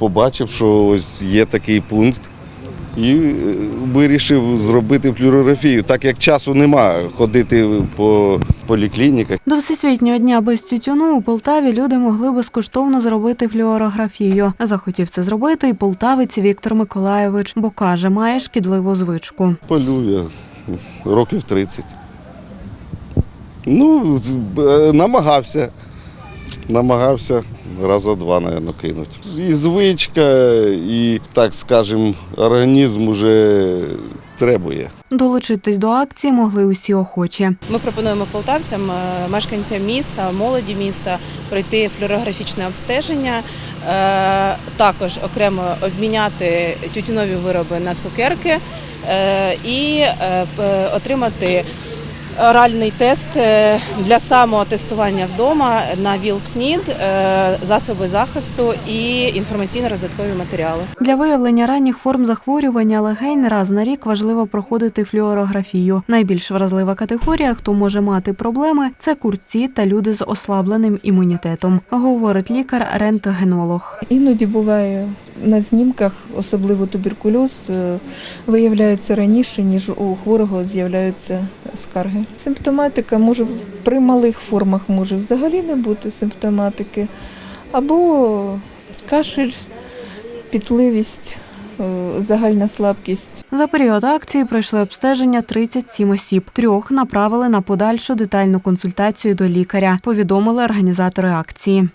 побачив, що ось є такий пункт. І е, вирішив зробити флюорографію, так як часу нема ходити по поліклініках. До Всесвітнього дня без тютюну у Полтаві люди могли безкоштовно зробити флюорографію. Захотів це зробити і полтавець Віктор Миколайович, бо каже, має шкідливу звичку. Палю я років 30. Ну, е, намагався. Намагався раза два, мабуть, кинути. І звичка, і, так скажемо, організм уже требує. Долучитись до акції могли усі охочі. Ми пропонуємо полтавцям, е, мешканцям міста, молоді міста пройти флюорографічне обстеження, е, також окремо обміняти тютюнові вироби на цукерки е, і отримати оральний тест е, для самотестування вдома на ВІЛ-СНІД, е, засоби захисту і інформаційно-роздаткові матеріали. Для виявлення ранніх форм захворювання легень раз на рік важливо проходити флюорографію. Найбільш вразлива категорія, хто може мати проблеми, це курці та люди з ослабленим імунітетом, говорить лікар-рентгенолог. Іноді буває на знімках, особливо туберкульоз, е, виявляється раніше, ніж у хворого з'являються скарги. Симптоматика може при малих формах може взагалі не бути симптоматики, або кашель, пітливість, е, загальна слабкість. За період акції пройшли обстеження 37 осіб. Трьох направили на подальшу детальну консультацію до лікаря. Повідомили організатори акції.